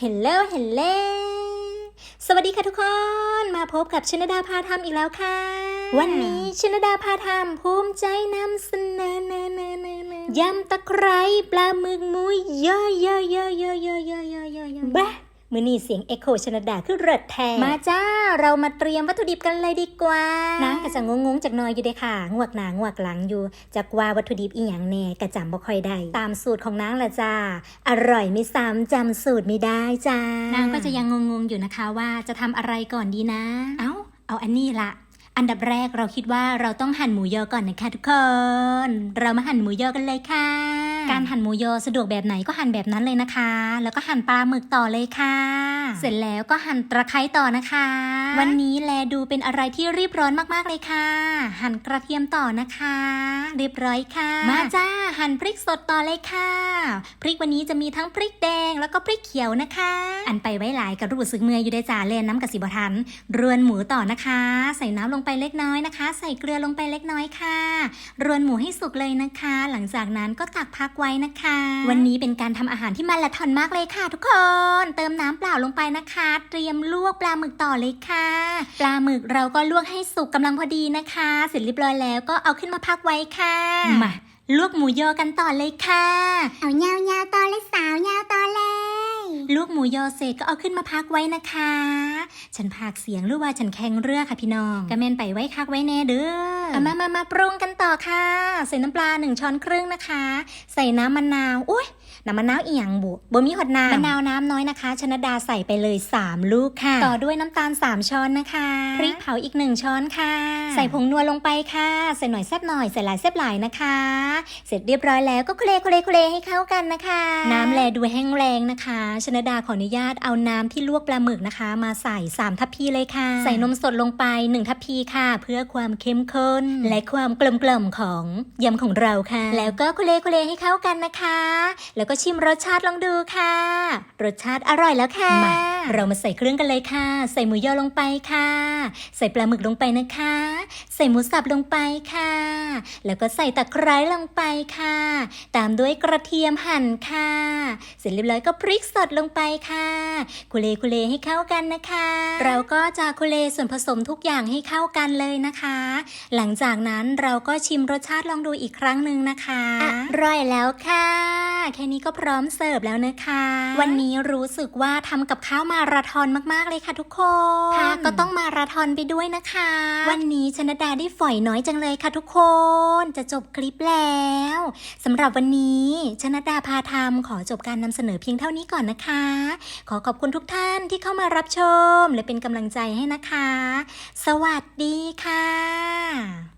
เฮลโลเฮลโลสวัสดีค่ะทุกคน มาพบกับชนดาพาทำอีกแล้วค่ะ วันนี้ชนดาพาทำภูมิใจนำเสนอยำตะไคร้ปลาหมึกมุ้ย่อยย่อยย่อยย่อยย่อยย่อยย่อยย่อยย่อะบ้า มือนี่เสียงเอ็กโคชนดาคือเริดแทนมาจ้า เรามาเตรียมวัตถุดิบกันเลยดีกว่านางก็จะงงๆจากหน้อยอยู่เด้ค่ะงวกหนางวกหลังอยู่จากว่าวัตถุดิบอีหยังแน่กระจำบ่ค่อยได้ตามสูตรของนางละจ้า อร่อยไม่ซ้ำจำสูตรไม่ได้จ้านางก็จะยังงงๆอยู่นะคะว่าจะทำอะไรก่อนดีนะ เอ้า เอาอันนี้ละ อันดับแรกเราคิดว่าเราต้องหั่นหมูยอก่อนนะคะทุกคน เรามาหั่นหมูยอกันเลยค่ะ การหั่นหมูยอสะดวกแบบไหนก็หั่นแบบนั้นเลยนะคะ แล้วก็หั่นปลาหมึกต่อเลยค่ะ เสร็จแล้วก็หั่นตะไคร้ต่อนะคะ วันนี้แลดูเป็นอะไรที่รีบร้อนมากๆเลยค่ะ หั่นกระเทียมต่อนะคะ เรียบร้อยค่ะ มาจ้าหั่นพริกสดต่อเลยค่ะ พริกวันนี้จะมีทั้งพริกแดงแล้วก็พริกเขียวนะคะ อันไปไว้หลายกับรู้สึกเมื่อยอยู่ได้จ้าเลนน้ำกับสิบทันรวนหมูต่อนะคะ ใส่น้ำลงไปเล็กน้อยนะคะ ใส่เกลือลงไปเล็กน้อยค่ะ รวนหมูให้สุกเลยนะคะ หลังจากนั้นก็ตักพักไว้นะคะ วันนี้เป็นการทำอาหารที่มาละทอนมากเลยค่ะ ทุกคน เติมน้ำเปล่าลงไปนะคะ เตรียมลวกปลาหมึกต่อเลยค่ะ ปลาหมึกเราก็ลวกให้สุกกำลังพอดีนะคะ เสร็จเรียบร้อยแล้วก็เอาขึ้นมาพักไว้ค่ะ มาลวกหมูยอกันต่อเลยค่ะ เอายาวยาวๆต่อเลยสาวยาวต่อเลยลูกหมูยอเสร็จก็เอาขึ้นมาพักไว้นะคะ ฉันพากเสียงหรือว่าฉันแข่งเรือค่ะพี่น้องกระเมนไปไว้คักไว้แน่เด้อเอามามามาปรุงกันต่อค่ะ ใส่น้ำปลาหนึ่งช้อนครึ่งนะคะ ใส่น้ำมะนาว อุ้ย น้ำมะนาวอีหยังบุบ่มีหดน้ำมะนาวน้ำน้อยนะคะ ชนดาใส่ไปเลย 3 ลูกค่ะ ต่อด้วยน้ำตาล 3 ช้อนนะคะพริกเผาอีก 1 ช้อนค่ะ ใส่ผงนัวลงไปค่ะ ใส่หน่อยแซ่บหน่อยใส่หลายแซ่บหลายนะคะ เสร็จเรียบร้อยแล้วก็คุเลคุเลคุเลให้เข้ากันนะคะ น้ำแลดูแห้งแรงนะคะ ชนดาขออนุญาตเอาน้ำที่ลวกปลาหมึกนะคะ มาใส่ 3 ทัพพีเลยค่ะ ใส่นมสดลงไป 1 ทัพพีค่ะ เพื่อความเข้มข้นและความกลมกล่อมของยำของเราค่ะ แล้วก็คุเลคุเลให้เข้ากันนะคะแล้วก็ชิมรสชาติลองดูค่ะ รสชาติอร่อยแล้วค่ะ เรามาใส่เครื่องกันเลยค่ะ ใส่หมูยอลงไปค่ะ ใส่ปลาหมึกลงไปนะคะ ใส่หมูสับลงไปค่ะ แล้วก็ใส่ตะไคร้ลงไปค่ะ ตามด้วยกระเทียมหั่นค่ะ เสร็จเรียบร้อยก็พริกสดลงไปค่ะคุเลคุเลให้เข้ากันนะคะ เราก็จะคุเลส่วนผสมทุกอย่างให้เข้ากันเลยนะคะ หลังจากนั้นเราก็ชิมรสชาติลองดูอีกครั้งหนึ่งนะคะอร่อยแล้วค่ะ แค่นี้ก็พร้อมเสิร์ฟแล้วนะคะ วันนี้รู้สึกว่าทำกับข้าวมาราธอนมากๆเลยค่ะทุกคนค่ะก็ต้องมาราธอนไปด้วยนะคะ วันนี้ชนดาได้ฝอยน้อยจังเลยค่ะทุกคน จะจบคลิปแล้วสำหรับวันนี้ชนดาพาทำขอจบการนำเสนอเพียงเท่านี้ก่อนนะคะ ขอขอบคุณทุกท่านที่เข้ามารับชมและเป็นกำลังใจให้นะคะ สวัสดีค่ะ